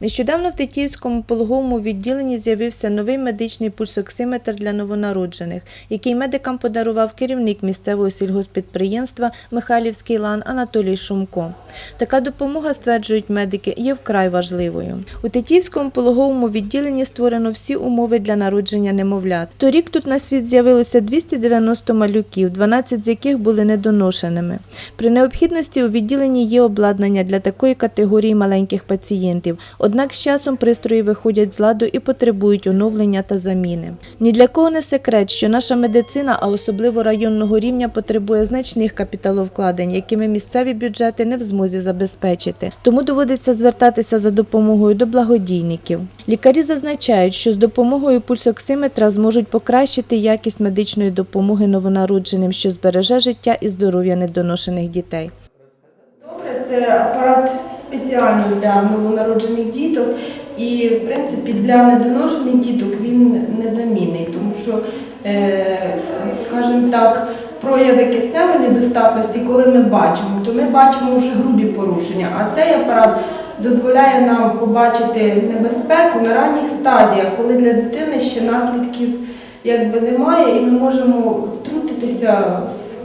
Нещодавно в Тетіївському пологовому відділенні з'явився новий медичний пульсоксиметр для новонароджених, який медикам подарував керівник місцевого сільгоспідприємства Михайлівський лан Анатолій Шумко. Така допомога, стверджують медики, є вкрай важливою. У Тетіївському пологовому відділенні створено всі умови для народження немовлят. Торік тут на світ з'явилося 290 малюків, 12 з яких були недоношеними. При необхідності у відділенні є обладнання для такої категорії маленьких пацієнтів. Однак з часом пристрої виходять з ладу і потребують оновлення та заміни. Ні для кого не секрет, що наша медицина, а особливо районного рівня, потребує значних капіталовкладень, якими місцеві бюджети не в змозі забезпечити. Тому доводиться звертатися за допомогою до благодійників. Лікарі зазначають, що з допомогою пульсоксиметра зможуть покращити якість медичної допомоги новонародженим, що збереже життя і здоров'я недоношених дітей. Добре, це апарат спеціальний для новонароджених діток. І, в принципі, для недоношених діток він незамінний, тому що, е, скажімо так, прояви кисневої недостатності, коли ми бачимо, то ми бачимо вже грубі порушення. А цей апарат дозволяє нам побачити небезпеку на ранніх стадіях, коли для дитини ще наслідків якби немає, і ми можемо втрутитися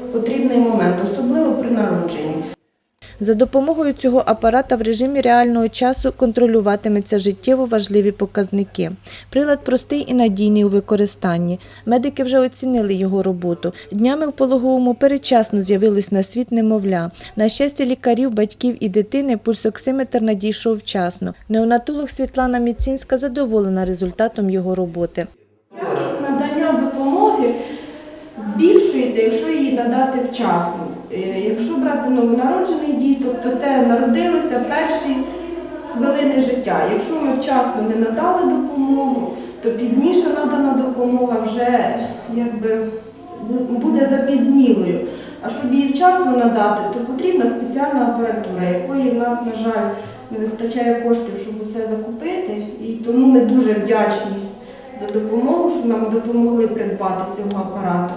в потрібний момент, особливо при народженні. За допомогою цього апарата в режимі реального часу контролюватиметься життєво важливі показники. Прилад простий і надійний у використанні. Медики вже оцінили його роботу. Днями в пологовому передчасно з'явилось на світ немовля. На щастя лікарів, батьків і дитини пульсоксиметр надійшов вчасно. Неонатолог Світлана Міцінська задоволена результатом його роботи. Якість надання допомоги збільшується, якщо її надати вчасно. Е, Якщо брати новонароджених діток, то це народилися перші хвилини життя. Якщо ми вчасно не надали допомогу, то пізніше надана допомога вже якби буде запізнілою. А щоб її вчасно надати, то потрібна спеціальна апаратура, якої в нас, на жаль, не вистачає коштів, щоб усе закупити. І тому ми дуже вдячні за допомогу, що нам допомогли придбати цього апарата.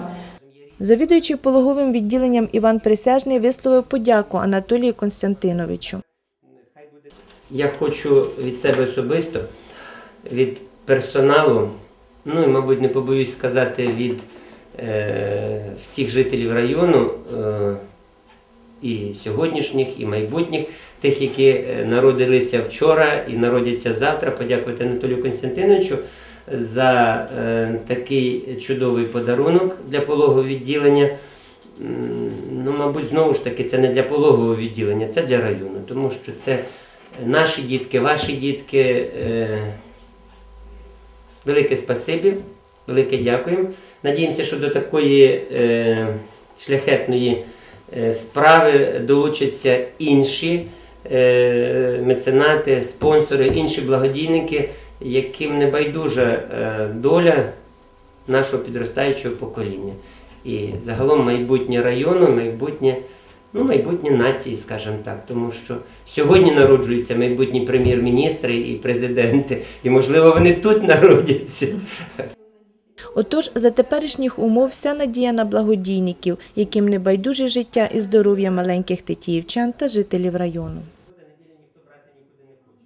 Завідуючий пологовим відділенням Іван Присяжний висловив подяку Анатолію Константиновичу. Я хочу від себе особисто, від персоналу, ну і, мабуть, не побоюсь сказати, від е, всіх жителів району, е, і сьогоднішніх, і майбутніх, тих, які е, народилися вчора і народяться завтра, подякувати Анатолію Константиновичу за е, такий чудовий подарунок для пологового відділення. Ну, мабуть, знову ж таки, це не для пологового відділення, це для району, тому що це наші дітки, ваші дітки. Е, велике спасибі, велике дякую. Надіємося, що до такої е, шляхетної справи долучаться інші меценати, спонсори, інші благодійники, яким не байдужа е, доля нашого підростаючого покоління. І загалом майбутнє району, майбутнє, ну, майбутнє нації, скажімо так. Тому що сьогодні народжуються майбутні прем'єр-міністри і президенти, і можливо вони тут народяться. Отож, за теперішніх умов вся надія на благодійників, яким не байдуже життя і здоров'я маленьких тетіївчан та жителів району.